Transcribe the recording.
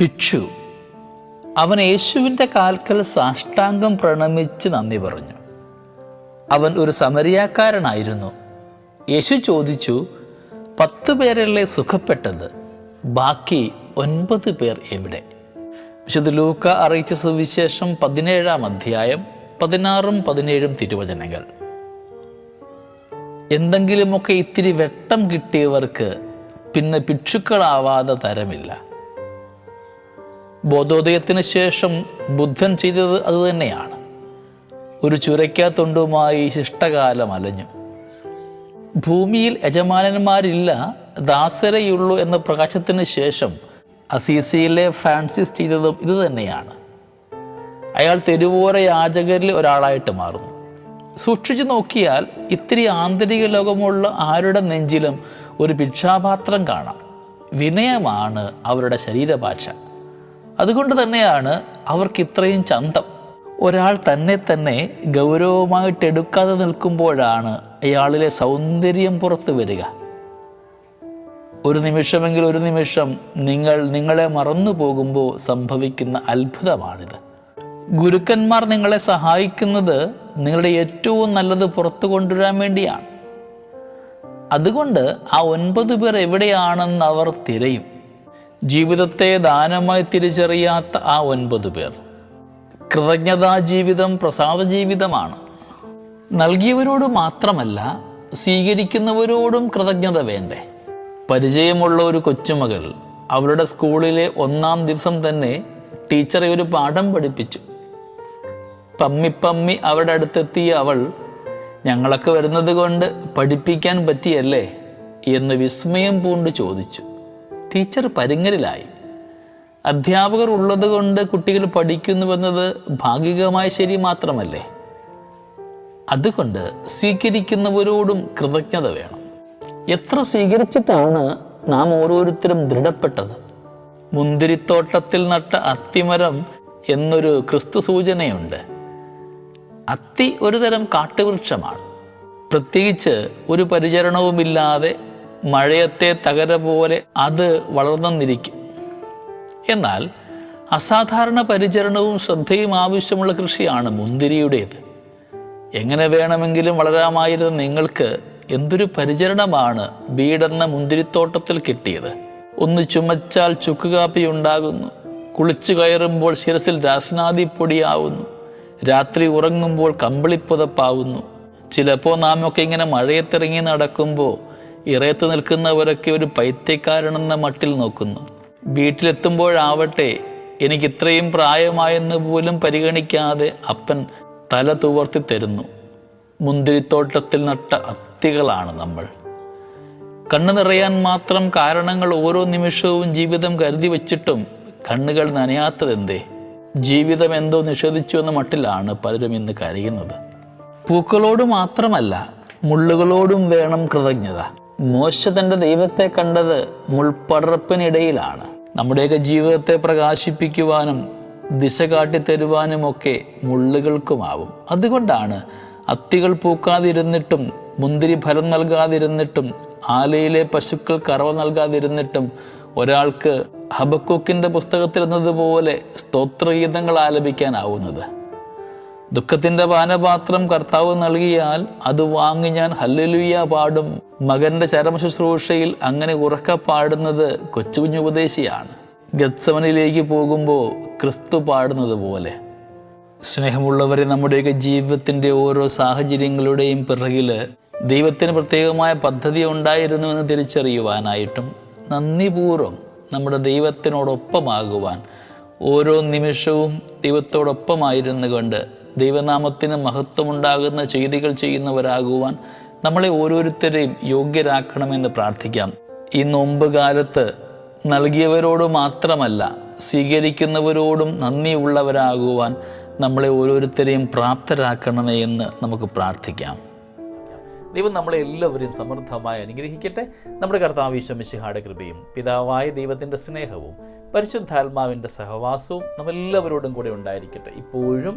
ഭിക്ഷു അവൻ യേശുവിന്റെ കാൽക്കൽ സാഷ്ടാംഗം പ്രണമിച്ച് നന്ദി പറഞ്ഞു. അവൻ ഒരു സമരിയാക്കാരനായിരുന്നു. യേശു ചോദിച്ചു പത്ത് പേരല്ലേ സുഖപ്പെട്ടത്? ബാക്കി ഒൻപത് പേർ എവിടെ? വിശുദ്ധ ലൂക്ക അറിയിച്ച സുവിശേഷം പതിനേഴാം അധ്യായം പതിനാറും പതിനേഴും തിരുവചനങ്ങൾ. എന്തെങ്കിലുമൊക്കെ ഇത്തിരി വെട്ടം കിട്ടിയവർക്ക് പിന്നെ ഭിക്ഷുക്കളാവാതെ തരമില്ല. ബോധോദയത്തിന് ശേഷം ബുദ്ധൻ ചെയ്തത് അതുതന്നെയാണ് ഒരു ചുരയ്ക്കാത്തൊണ്ടുമായി ശിഷ്ടകാലം അലഞ്ഞു. ഭൂമിയിൽ യജമാനന്മാരില്ല ദാസരയുള്ളൂ എന്ന പ്രകാശത്തിന് ശേഷം അസീസിയിലെ ഫ്രാൻസിസ് ചെയ്തതും ഇതുതന്നെയാണ് അയാൾ തെരുവോര യാചകരിൽ ഒരാളായിട്ട് മാറുന്നു. സൂക്ഷിച്ചു നോക്കിയാൽ ഇത്തിരി ആന്തരിക ലോകമുള്ള ആരുടെ നെഞ്ചിലും ഒരു ഭിക്ഷാപാത്രം കാണാം. വിനയമാണ് അവരുടെ ശരീരഭാഷ. അതുകൊണ്ട് തന്നെയാണ് അവർക്ക് ഇത്രയും ചന്തം. ഒരാൾ തന്നെ തന്നെ ഗൗരവമായിട്ട് എടുക്കാതെ നിൽക്കുമ്പോഴാണ് അയാളിലെ സൗന്ദര്യം പുറത്തു വരിക. ഒരു നിമിഷമെങ്കിൽ ഒരു നിമിഷം നിങ്ങൾ നിങ്ങളെ മറന്നു പോകുമ്പോൾ സംഭവിക്കുന്ന അത്ഭുതമാണിത്. ഗുരുക്കന്മാർ നിങ്ങളെ സഹായിക്കുന്നത് നിങ്ങളുടെ ഏറ്റവും നല്ലത് പുറത്തു കൊണ്ടുവരാൻ വേണ്ടിയാണ്. അതുകൊണ്ട് ആ ഒൻപത് പേർ എവിടെയാണെന്ന് അവർ തിരയും. ജീവിതത്തെ ദാനമായി തിരിച്ചറിയാത്ത ആ ഒൻപത് പേർ. കൃതജ്ഞതാ ജീവിതം പ്രസാദ ജീവിതമാണ്. നൽകിയവരോട് മാത്രമല്ല സ്വീകരിക്കുന്നവരോടും കൃതജ്ഞത വേണ്ടേ? പരിചയമുള്ള ഒരു കൊച്ചുമകൾ അവരുടെ സ്കൂളിലെ ഒന്നാം ദിവസം തന്നെ ടീച്ചറെ ഒരു പാഠം പഠിപ്പിച്ചു. പമ്മിപ്പമ്മി അവരുടെ അടുത്തെത്തിയ അവൾ ഞങ്ങളൊക്കെ വരുന്നത് കൊണ്ട് പഠിപ്പിക്കാൻ പറ്റിയല്ലേ? എന്ന് വിസ്മയം പൂണ്ട് ചോദിച്ചു. ടീച്ചർ പരിങ്ങലിലായി. അധ്യാപകർ ഉള്ളത് കൊണ്ട് കുട്ടികൾ പഠിക്കുന്നുവെന്നത് ഭാഗികമായ ശരി മാത്രമല്ലേ? അതുകൊണ്ട് സ്വീകരിക്കുന്നവരോടും കൃതജ്ഞത വേണം. എത്ര സ്വീകരിച്ചിട്ടാണ് നാം ഓരോരുത്തരും ദൃഢപ്പെട്ടത്? മുന്തിരിത്തോട്ടത്തിൽ നട്ട അത്തിമരം എന്നൊരു ക്രിസ്തു സൂചനയുണ്ട്. അത്തി ഒരു തരം കാട്ടുവൃക്ഷമാണ്. പ്രത്യേകിച്ച് ഒരു പരിചരണവുമില്ലാതെ മഴയത്തെ തകര പോലെ അത് വളർന്നെന്നിരിക്കും. എന്നാൽ അസാധാരണ പരിചരണവും ശ്രദ്ധയും ആവശ്യമുള്ള കൃഷിയാണ് മുന്തിരിയുടേത്. എങ്ങനെ വേണമെങ്കിലും വളരാമായിരുന്ന നിങ്ങൾക്ക് എന്തൊരു പരിചരണമാണ് വീടെന്ന മുന്തിരിത്തോട്ടത്തിൽ കിട്ടിയത്? ഒന്ന് ചുമച്ചാൽ ചുക്കുകാപ്പി ഉണ്ടാകുന്നു. കുളിച്ചു കയറുമ്പോൾ ശിരസിൽ രാസനാദിപ്പൊടിയാവുന്നു രാത്രി ഉറങ്ങുമ്പോൾ കമ്പിളിപ്പുതപ്പാവുന്നു. ചിലപ്പോൾ നാമൊക്കെ ഇങ്ങനെ മഴയത്തിറങ്ങി നടക്കുമ്പോൾ ഇറയത്ത് നിൽക്കുന്നവരൊക്കെ ഒരു പൈത്യക്കാരനെന്ന മട്ടിൽ നോക്കുന്നു. വീട്ടിലെത്തുമ്പോഴാവട്ടെ എനിക്ക് ഇത്രയും പ്രായമായെന്ന് പോലും പരിഗണിക്കാതെ അപ്പൻ തല തുവർത്തി തരുന്നു. മുന്തിരിത്തോട്ടത്തിൽ നട്ട അത്തികളാണ് നമ്മൾ. കണ്ണു നിറയാൻ മാത്രം കാരണങ്ങൾ ഓരോ നിമിഷവും ജീവിതം കരുതി വച്ചിട്ടും കണ്ണുകൾ നനയാത്തതെന്തേ? ജീവിതം എന്തോ നിഷേധിച്ചു എന്ന മട്ടിലാണ് പലരും ഇന്ന് കരയുന്നത്. പൂക്കളോട് മാത്രമല്ല മുള്ളുകളോടും വേണം കൃതജ്ഞത. മോശ തന്റെ ദൈവത്തെ കണ്ടത് മുൾപ്പടർപ്പിനിടയിലാണ് നമ്മുടെയൊക്കെ ജീവിതത്തെ പ്രകാശിപ്പിക്കുവാനും ദിശ കാട്ടിത്തരുവാനുമൊക്കെ മുള്ളുകൾക്കുമാവും. അതുകൊണ്ടാണ് അത്തികൾ പൂക്കാതിരുന്നിട്ടും മുന്തിരി ഫലം നൽകാതിരുന്നിട്ടും ആലയിലെ പശുക്കൾ കറവ നൽകാതിരുന്നിട്ടും ഒരാൾക്ക് ഹബക്കൂക്കിന്റെ പുസ്തകത്തിൽ എന്നതുപോലെ സ്തോത്രഗീതങ്ങൾ ആലപിക്കാനാവുന്നത്. ദുഃഖത്തിന്റെ പാനപാത്രം കർത്താവ് നൽകിയാൽ അത് വാങ്ങി ഞാൻ ഹല്ലലുയ്യ പാടും. മകന്റെ ചരമശുശ്രൂഷയിൽ അങ്ങനെ ഉറക്ക പാടുന്നത് കൊച്ചുകുഞ്ഞുപദേശിയാണ്. ഗത്സവനിലേക്ക് പോകുമ്പോൾ ക്രിസ്തു പാടുന്നത് പോലെ. സ്നേഹമുള്ളവരെ നമ്മുടെയൊക്കെ ജീവിതത്തിന്റെ ഓരോ സാഹചര്യങ്ങളുടെയും പിറകിൽ ദൈവത്തിന് പ്രത്യേകമായ പദ്ധതി ഉണ്ടായിരുന്നുവെന്ന് തിരിച്ചറിയുവാനായിട്ടും നന്ദിപൂർവം നമ്മുടെ ദൈവത്തിനോടൊപ്പമാകുവാൻ ഓരോ നിമിഷവും ദൈവത്തോടൊപ്പമായിരുന്നു കൊണ്ട് ദൈവനാമത്തിന് മഹത്വമുണ്ടാകുന്ന ചെയ്തികൾ ചെയ്യുന്നവരാകുവാൻ നമ്മളെ ഓരോരുത്തരെയും യോഗ്യരാക്കണമെന്ന് പ്രാർത്ഥിക്കാം. ഈ നോമ്പ് കാലത്ത് നൽകിയവരോട് മാത്രമല്ല സ്വീകരിക്കുന്നവരോടും നന്ദിയുള്ളവരാകുവാൻ നമ്മളെ ഓരോരുത്തരെയും പ്രാപ്തരാക്കണമേ എന്ന് നമുക്ക് പ്രാർത്ഥിക്കാം. ദൈവം നമ്മളെ എല്ലാവരെയും സമൃദ്ധമായി അനുഗ്രഹിക്കട്ടെ. നമ്മുടെ കർത്താവ് ഈശ്വമിശിഹാടെ കൃപയും പിതാവായ ദൈവത്തിന്റെ സ്നേഹവും പരിശുദ്ധാത്മാവിന്റെ സഹവാസവും നമ്മളെല്ലാവരോടും കൂടെ ഉണ്ടായിരിക്കട്ടെ. ഇപ്പോഴും